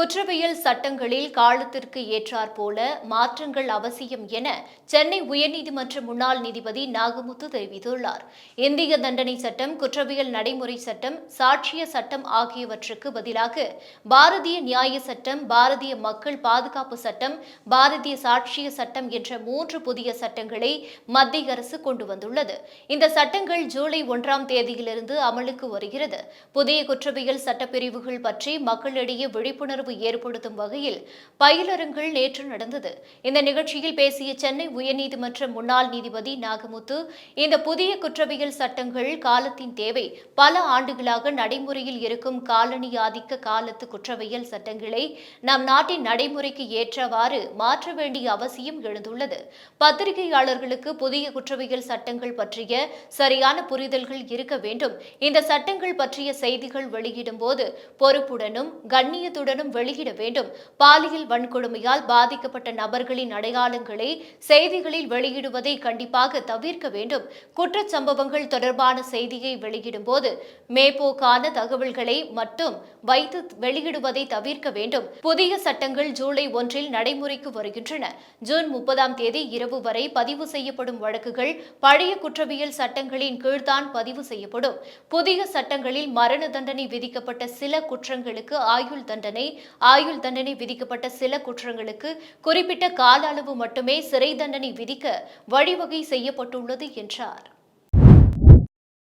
குற்றவியல் சட்டங்களில் காலத்திற்கு ஏற்றாற் போல மாற்றங்கள் அவசியம் என சென்னை உயர்நீதிமன்ற முன்னாள் நீதிபதி நாகமுத்து தெரிவித்துள்ளார். இந்திய தண்டனை சட்டம் குற்றவியல் நடைமுறை சட்டம் சாட்சிய சட்டம் ஆகியவற்றுக்கு பதிலாக பாரதிய நியாய சட்டம் பாரதிய மக்கள் பாதுகாப்பு சட்டம் பாரதிய சாட்சிய சட்டம் என்ற மூன்று புதிய சட்டங்களை மத்திய அரசு கொண்டு வந்துள்ளது. இந்த சட்டங்கள் ஜூலை ஒன்றாம் தேதியிலிருந்து அமலுக்கு வருகிறது. புதிய குற்றவியல் சட்டப்பிரிவுகள் பற்றி மக்களிடையே விழிப்புணர்வு ஏற்படுத்தும் வகையில் பயிலரங்கில் நேற்று நடந்தது. இந்த நிகழ்ச்சியில் பேசிய சென்னை உயர்நீதிமன்ற முன்னாள் நீதிபதி நாகமுத்து இந்த புதிய குற்றவியல் சட்டங்கள் காலத்தின் தேவை பல ஆண்டுகளாக நடைமுறையில் இருக்கும் காலனி ஆதிக்க காலத்து குற்றவியல் சட்டங்களை நம் நாட்டின் நடைமுறைக்கு ஏற்றவாறு மாற்ற வேண்டிய அவசியம் எழுந்துள்ளது. பத்திரிகையாளர்களுக்கு புதிய குற்றவியல் சட்டங்கள் பற்றிய சரியான புரிதல்கள் இருக்க வேண்டும். இந்த சட்டங்கள் பற்றிய செய்திகள் வெளியிடும் போது பொறுப்புடனும் கண்ணியத்துடனும் வெளியிட வேண்டும். பாலியல் வன்கொடுமையால் பாதிக்கப்பட்ட நபர்களின் அடையாளங்களை செய்திகளில் வெளியிடுவதை கண்டிப்பாக தவிர்க்க வேண்டும். குற்றச் சம்பவங்கள் தொடர்பான செய்தியை வெளியிடும்போது மேம்போக்கான தகவல்களை மட்டும் வைத்து வெளியிடுவதை தவிர்க்க வேண்டும். புதிய சட்டங்கள் ஜூலை ஒன்றில் நடைமுறைக்கு வருகின்றன. ஜூன் முப்பதாம் தேதி இரவு வரை பதிவு செய்யப்படும் வழக்குகள் பழைய குற்றவியல் சட்டங்களின் கீழ்தான் பதிவு செய்யப்படும். புதிய சட்டங்களில் மரண தண்டனை விதிக்கப்பட்ட சில குற்றங்களுக்கு ஆயுள் தண்டனை ஆயுள் தண்டனை விதிக்கப்பட்ட சில குற்றங்களுக்கு குறிப்பிட்ட கால அளவு மட்டுமே சிறை தண்டனை விதிக்க வழிவகை செய்யப்பட்டுள்ளது என்றார்.